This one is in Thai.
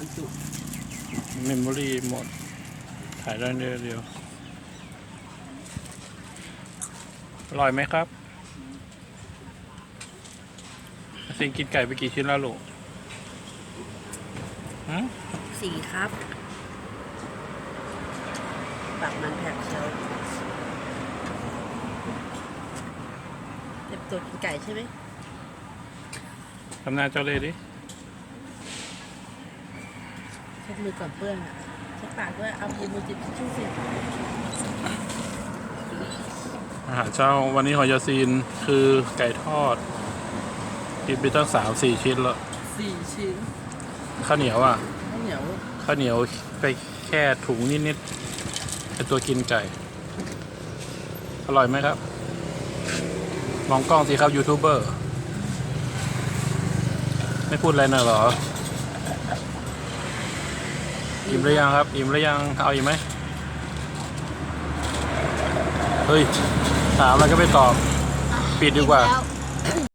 ความจุเมมโมรี่หมด ถ่ายได้เดียวเดียวอร่อยไหมครับสิงกินไก่ไปกี่ชิ้นแล้วลูกหืมสี่ครับปากมันแผกเชียวเจ็บตัวกินไก่ใช่ไหมทำหน้าเจ้าเลยดิ เช็ดมือก่อนเปื้อนอะเช็ดปากด้วยเอามือมือจิบทิชชู่สิอาหารเช้าวันนี้ของยาซีนคือไก่ทอดกินไปตั้งสามสี่ชิ้นแล้วสี่ชิ้นข้าวเหนียวอะข้าวเหนียวข้าวเหนียวไปแค่ถุงนิดๆเป็นตัวกินไก่ อร่อยไหมครับ มองกล้องสิครับยูทูบเบอร์ ไม่พูดอะไรหน่อยเหรอ อิ่มหรือยังครับ อิ่มหรือยัง เอาอีกไหม เฮ้ย ถามแล้วก็ไม่ตอบ ปิดดีกว่า